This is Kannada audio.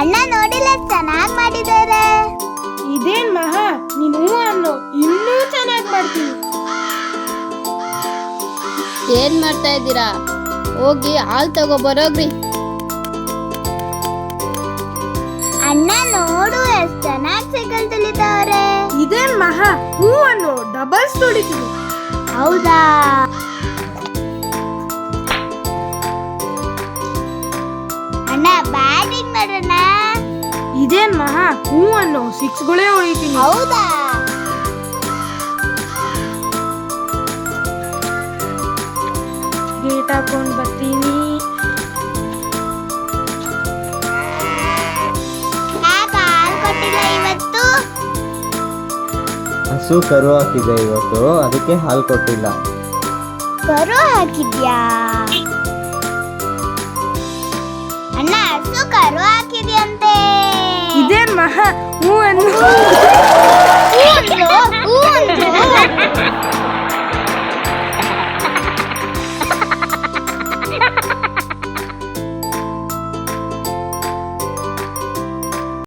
ಅಣ್ಣ ನೋಡಿಲ್ಲ ಚೆನ್ನಾಗಿ ಮಾಡಿದ್ದಾರೆ. ಇದೇನ್ ಮಹಾ ನೀನು ಅನ್ನೋ ಇನ್ನೂ ಚೆನ್ನಾಗಿ ಮಾಡ್ತೀನಿ. ಏನ್ ಮಾಡ್ತಾ ಇದ್ದೀರಾ? ಹೋಗಿ ಹಾಲ್ ತಗೋ ಬರೋಗ್ರಿ. ಅಣ್ಣ ನೋಡು ಎಷ್ಟು ಚೆನ್ನಾಗಿ ಸೈಕಲ್ ಇದೆ ಇದೇನ್ ಮಹಾ ಹೂ ಅನ್ನೋ ಡಬಲ್ಸ್ ತುಳಿತೀನಿ ಹೌದಾ? ಅಣ್ಣ ಮಾಡೋಣ ಇದೇನ್ ಮಹಾ ಹೂ ಅನ್ನು ಸಿಕ್ಸ್ಗಳೇ ಹೊಡಿತೀನಿ ಹೌದಾ? ಗೇಟ್ ಹಾಕೊಂಡ್ ಬರ್ತೀನಿ. ಯಾಕೆ ಕೊಟ್ಟಿಲ್ಲ ಇವತ್ತು? ಹಸು ಕರು ಹಾಕಿದೆ ಇವತ್ತು ಅದಕ್ಕೆ ಹಾಲು ಕೊಟ್ಟಿಲ್ಲ. ಕರು ಹಾಕಿದ್ಯಾ? ಹಸು ಕರು ಹಾಕಿದ್ಯಂತೆ ಇದೇನ್ ಮಹಾ ಹೂ ಅನ್ನು ಹೂ ಅಂದ್ರು, ಹೂ ಅಂದ್ರು.